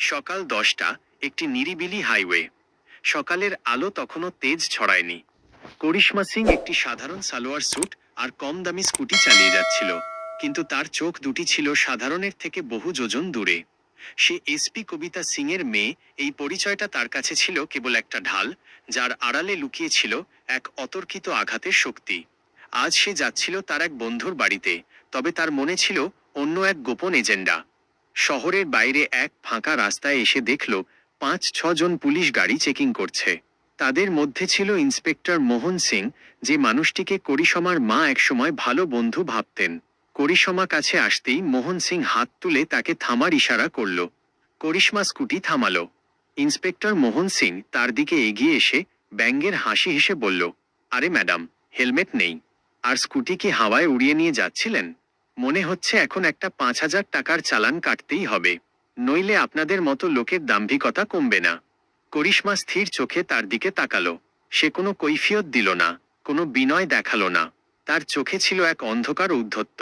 সকাল দশটা, একটি নিরিবিলি হাইওয়ে। সকালের আলো তখনও তেজ ছড়ায়নি। করিশ্মা সিং একটি সাধারণ সালোয়ার স্যুট আর কম দামি স্কুটি চালিয়ে যাচ্ছিল। কিন্তু তার চোখ দুটি ছিল সাধারণের থেকে বহু যোজন দূরে। সে এসপি কবিতা সিং এর মেয়ে, এই পরিচয়টা তার কাছে ছিল কেবল একটা ঢাল, যার আড়ালে লুকিয়েছিল এক অতর্কিত আঘাতের শক্তি। আজ সে যাচ্ছিল তার এক বন্ধুর বাড়িতে, তবে তার মনে ছিল অন্য এক গোপন এজেন্ডা। শহরের বাইরে এক ফাঁকা রাস্তায় এসে দেখল পাঁচ ছজন পুলিশ গাড়ি চেকিং করছে। তাদের মধ্যে ছিল ইন্সপেক্টর মোহন সিং, যে মানুষটিকে করিশমার মা একসময় ভালো বন্ধু ভাবতেন। করিশমা কাছে আসতেই মোহন সিং হাত তুলে তাকে থামার ইশারা করল। করিশ্মা স্কুটি থামাল। ইন্সপেক্টর মোহন সিং তার দিকে এগিয়ে এসে ব্যঙ্গের হাসি হেসে বলল, আরে ম্যাডাম, হেলমেট নেই। আর স্কুটি কি হাওয়ায় উড়িয়ে নিয়ে যাচ্ছিলেন? মনে হচ্ছে এখন একটা পাঁচ হাজার টাকার চালান কাটতেই হবে। নইলে আপনাদের মতো লোকের দাম্ভিকতা কমবে না। করিশ্মা স্থির চোখে তার দিকে তাকালো। সে কোনো কৈফিয়ত দিল না, কোনো বিনয় দেখাল না। তার চোখে ছিল এক অন্ধকার ঔদ্ধত্য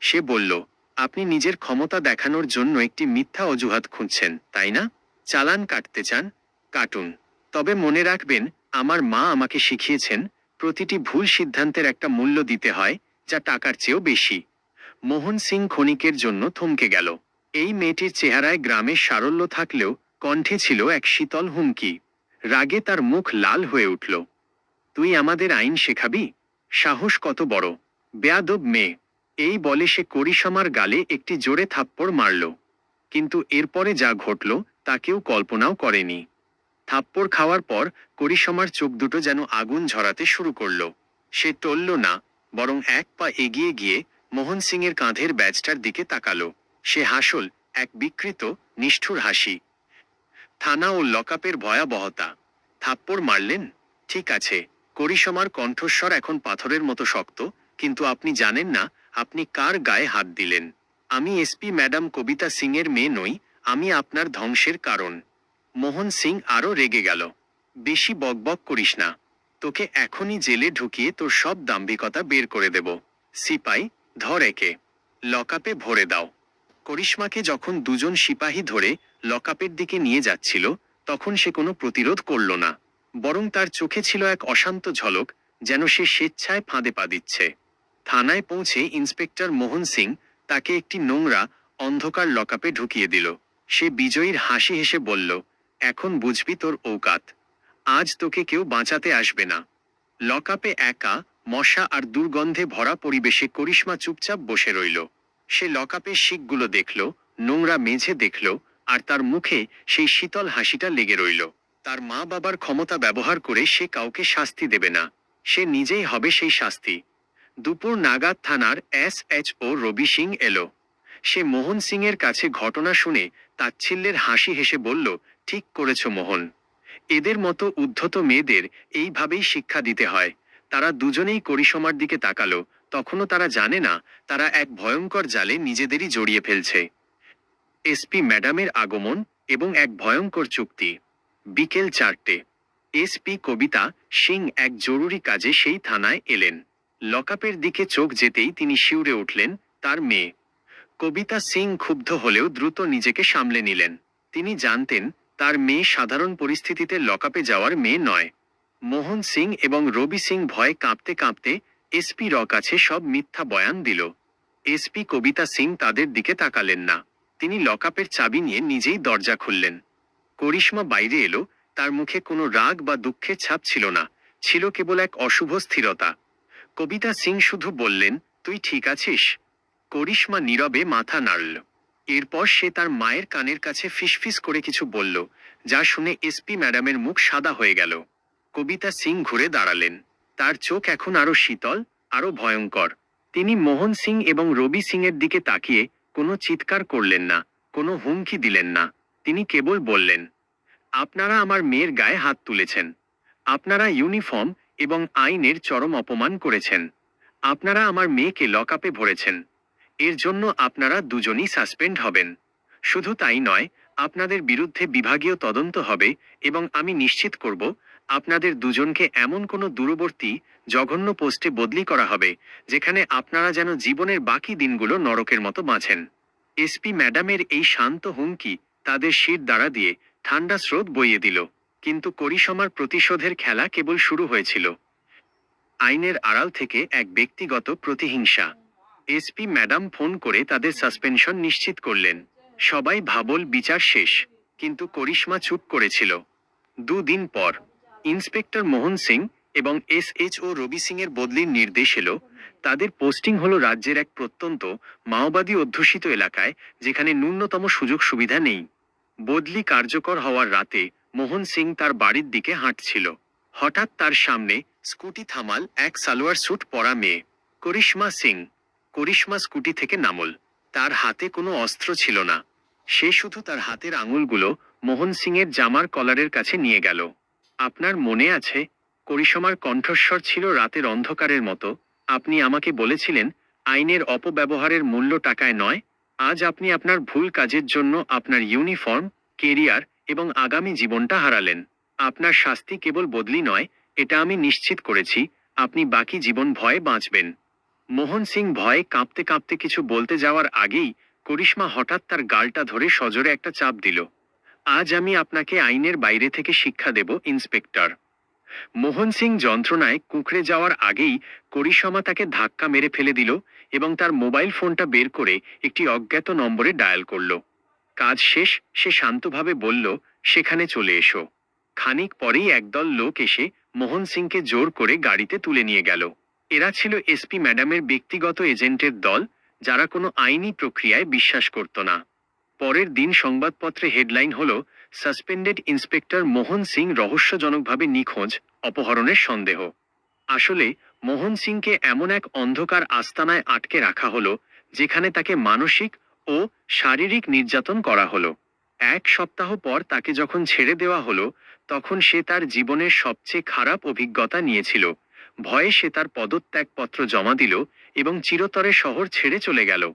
সে বলল, আপনি নিজের ক্ষমতা দেখানোর জন্য একটি মিথ্যা অজুহাত খুঁজছেন, তাই না? চালান কাটতে চান, কাটুন। তবে মনে রাখবেন, আমার মা আমাকে শিখিয়েছেন, প্রতিটি ভুল সিদ্ধান্তের একটা মূল্য দিতে হয়, যা টাকার চেয়েও বেশি। মোহন সিং ক্ষণিকের জন্য থমকে গেল। এই মেয়েটির চেহারায় গ্রামের সারল্য থাকলেও কণ্ঠে ছিল এক শীতল হুমকি। রাগে তার মুখ লাল হয়ে উঠল। তুই আমাদের আইন শেখাবি? সাহস কত বড়। বেয়াদব মেয়ে। এই বলে সে করিশমার গালে একটি জোরে থাপ্পড় মারল। কিন্তু এরপরে যা ঘটল, তা কেউ কল্পনাও করেনি। থাপ্পড় খাওয়ার পর করিশমার চোখ দুটো যেন আগুন ঝরাতে শুরু করল। সে টলল না, বরং এক পা এগিয়ে গিয়ে মোহন সিংয়ের কাঁধের ব্যাজটার দিকে তাকালো। সে হাসল এক বিকৃত, নিষ্ঠুর হাসি। থানা ও লকআপের ভয়াবহতা। থাপ্পড় মারলেন? ঠিক আছে। করিশমার কণ্ঠস্বর এখন পাথরের মতো শক্ত, কিন্তু আপনি জানেন না, আপনি কার গায়ে হাত দিলেন। আমি এসপি ম্যাডাম কবিতা সিং এর মেয়ে নই, আমি আপনার ধ্বংসের কারণ। মোহন সিং আরও রেগে গেল। বেশি বকবক করিস না। তোকে এখনই জেলে ঢুকিয়ে তোর সব দাম্ভিকতা বের করে দেব। সিপাই ধর একে লকআপে ভরে দাও। করিশ্মাকে যখন দুজন সিপাহী ধরে লকআপের দিকে নিয়ে যাচ্ছিল, তখন সে কোনো প্রতিরোধ করল না। বরং তার চোখে ছিল এক অশান্ত ঝলক, যেন সে স্বেচ্ছায় ফাঁদে পা দিচ্ছে। থানায় পৌঁছে ইন্সপেক্টর মোহন সিং তাকে একটি নোংরা, অন্ধকার লকআপে ঢুকিয়ে দিল। সে বিজয়ীর হাসি হেসে বলল, এখন বুঝবি তোর ঔকাত। আজ তোকে কেউ বাঁচাতে আসবে না। লকআপে একা মশা আর দুর্গন্ধে ভরা পরিবেশে করিশ্মা চুপচাপ বসে রইল। সে লকআপের শিকগুলো দেখল, নোংরা মেঝে দেখল, আর তার মুখে সেই শীতল হাসিটা লেগে রইল। তার মা বাবার ক্ষমতা ব্যবহার করে সে কাউকে শাস্তি দেবে না। সে নিজেই হবে সেই শাস্তি। দুপুর নাগাদ থানার S H O Ravi Singh এলো। সে মোহন সিং এর কাছে ঘটনা শুনে তাচ্ছিল্যের হাসি হেসে বলল, ঠিক করেছ মোহন। এদের মতো উদ্ধত মেয়েদের এইভাবেই শিক্ষা দিতে হয়। তারা দুজনেই করিসমার দিকে তাকালো, তখনও তারা জানে না, তারা এক ভয়ঙ্কর জালে নিজেদেরই জড়িয়ে ফেলছে। এসপি ম্যাডামের আগমন এবং এক ভয়ঙ্কর চুক্তি। বিকেল চারটে। এসপি কবিতা সিং এক জরুরি কাজে সেই থানায় এলেন। লকআপের দিকে চোখ যেতেই তিনি শিউরে উঠলেন তার মেয়ে। কবিতা সিং ক্ষুব্ধ হলেও দ্রুত নিজেকে সামলে নিলেন। তিনি জানতেন তার মেয়ে সাধারণ পরিস্থিতিতে লকআপে যাওয়ার মেয়ে নয়। মোহন সিং এবং রবি সিং ভয়ে কাঁপতে কাঁপতে এসপি র কাছে সব মিথ্যা বয়ান দিল। এসপি কবিতা সিং তাদের দিকে তাকালেন না। তিনি লকআপের চাবি নিয়ে নিজেই দরজা খুললেন। করিশ্মা বাইরে এলো, তার মুখে কোনো রাগ বা দুঃখের ছাপ ছিল না, ছিল কেবল এক অশুভ স্থিরতা। কবিতা সিং শুধু বললেন, তুই ঠিক আছিস? করিশ্মা নীরবে মাথা নাড়ল। এরপর সে তার মায়ের কানের কাছে ফিসফিস করে কিছু বলল, যা শুনে এসপি ম্যাডামের মুখ সাদা হয়ে গেল। কবিতা সিং ঘুরে দাঁড়ালেন। তার চোখ এখন আরও শীতল, আরও ভয়ঙ্কর। তিনি মোহন সিং এবং রবি সিং এর দিকে তাকিয়ে কোনো চিৎকার করলেন না, কোনো হুমকি দিলেন না। তিনি কেবল বললেন, আপনারা আমার মেয়ের গায়ে হাত তুলেছেন। আপনারা ইউনিফর্ম এবং আইনের চরম অপমান করেছেন। আপনারা আমার মেয়েকে লকআপে ভরেছেন। এর জন্য আপনারা দুজনই সাসপেন্ড হবেন। শুধু তাই নয়, আপনাদের বিরুদ্ধে বিভাগীয় তদন্ত হবে এবং আমি নিশ্চিত করব আপনাদের দুজনকে এমন কোনো দূরবর্তী, জঘন্য পোস্টে বদলি করা হবে, যেখানে আপনারা যেন জীবনের বাকি দিনগুলো নরকের মতো বাঁচেন এসপি ম্যাডামের এই শান্ত হুমকি তাদের শির দ্বারা দিয়ে ঠান্ডা স্রোত বইয়ে দিল। কিন্তু করিশমার প্রতিশোধের খেলা কেবল শুরু হয়েছিল। আইনের আড়াল থেকে এক ব্যক্তিগত প্রতিহিংসা। এসপি ম্যাডাম ফোন করে তাদের সাসপেনশন নিশ্চিত করলেন। সবাই ভাবল বিচার শেষ, কিন্তু করিশ্মা চুপ করেছিল। দুদিন পর ইন্সপেক্টর মোহন সিং এবং S H O Ravi Singh এর বদলির নির্দেশ এলো। তাদের পোস্টিং হলো রাজ্যের এক প্রত্যন্ত, মাওবাদী অধ্যুষিত এলাকায়, যেখানে ন্যূনতম সুযোগ সুবিধা নেই। বদলি কার্যকর হওয়ার রাতে মোহন সিং তার বাড়ির দিকে হাঁটছিল। হঠাৎ তার সামনে স্কুটি থামাল এক সালোয়ার স্যুট পরা মেয়ে, করিশ্মা সিং। করিশ্মা স্কুটি থেকে নামল। তার হাতে কোনো অস্ত্র ছিল না। সে শুধু তার হাতের আঙুলগুলো মোহন সিংয়ের জামার কলারের কাছে নিয়ে গেল। আপনার মনে আছে, করিশ্মার কণ্ঠস্বর ছিল রাতের অন্ধকারের মতো। আপনি আমাকে বলেছিলেন, আইনের অপব্যবহারের মূল্য টাকায় নয়। আজ আপনি আপনার ভুল কাজের জন্য আপনার ইউনিফর্ম, কেরিয়ার এবং আগামী জীবনটা হারালেন। আপনার শাস্তি কেবল বদলি নয়, এটা আমি নিশ্চিত করেছি। আপনি বাকি জীবন ভয়ে বাঁচবেন। মোহন সিং ভয়ে কাঁপতে কাঁপতে কিছু বলতে যাওয়ার আগেই করিশ্মা হঠাৎ তার গালটা ধরে সজোরে একটা চাপ দিল। আজ আমি আপনাকে আইনের বাইরে থেকে শিক্ষা দেব, ইন্সপেক্টর। মোহন সিং যন্ত্রণায় কুঁকড়ে যাওয়ার আগেই করিশ্মা তাকে ধাক্কা মেরে ফেলে দিল এবং তার মোবাইল ফোনটা বের করে একটি অজ্ঞাত নম্বরে ডায়াল করল। কাজ শেষ, সে শান্তভাবে বলল, সেখানে চলে এসো। খানিক পরেই একদল লোক এসে মোহন সিংকে জোর করে গাড়িতে তুলে নিয়ে গেল। এরা ছিল এসপি ম্যাডামের ব্যক্তিগত এজেন্টের দল, যারা কোনো আইনি প্রক্রিয়ায় বিশ্বাস করত না। পরের দিন সংবাদপত্রে হেডলাইন হল, সাসপেন্ডেড ইন্সপেক্টর মোহন সিং রহস্যজনকভাবে নিখোঁজ, অপহরণের সন্দেহ। আসলে, মোহন সিংকে এমন এক অন্ধকার আস্তানায় আটকে রাখা হলো, যেখানে তাকে মানসিক ও শারীরিক নির্যাতন করা হলো। এক সপ্তাহ পর তাকে যখন ছেড়ে দেওয়া হলো, তখন সে তার জীবনের সবচেয়ে খারাপ অভিজ্ঞতা নিয়েছিল। ভয়ে সে তার পদত্যাগপত্র জমা দিল এবং চিরতরে শহর ছেড়ে চলে গেল।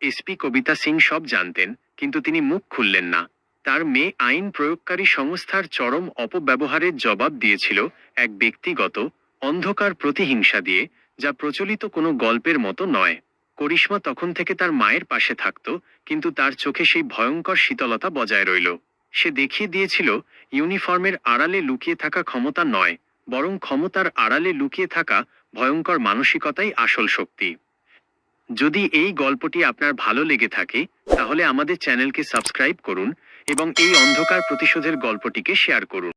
এসপি কবিতা সিং সব জানতেন। কিন্তু তিনি মুখ খুললেন না। তার মেয়ে আইন প্রয়োগকারী সংস্থার চরম অপব্যবহারের জবাব দিয়েছিল এক ব্যক্তিগত, অন্ধকার প্রতিহিংসা দিয়ে, যা প্রচলিত কোনো গল্পের মতো নয়। করিশ্মা তখন থেকে তার মায়ের পাশে থাকত, কিন্তু তার চোখে সেই ভয়ঙ্কর শীতলতা বজায় রইল। সে দেখিয়ে দিয়েছিল, ইউনিফর্মের আড়ালে লুকিয়ে থাকা ক্ষমতা নয়, বরং ক্ষমতার আড়ালে লুকিয়ে থাকা ভয়ঙ্কর মানসিকতাই আসল শক্তি। যদি এই গল্পটি আপনার ভালো লেগে থাকে তাহলে আমাদের চ্যানেলকে সাবস্ক্রাইব করুন এবং এই অন্ধকার প্রতিশোধের গল্পটিকে শেয়ার করুন।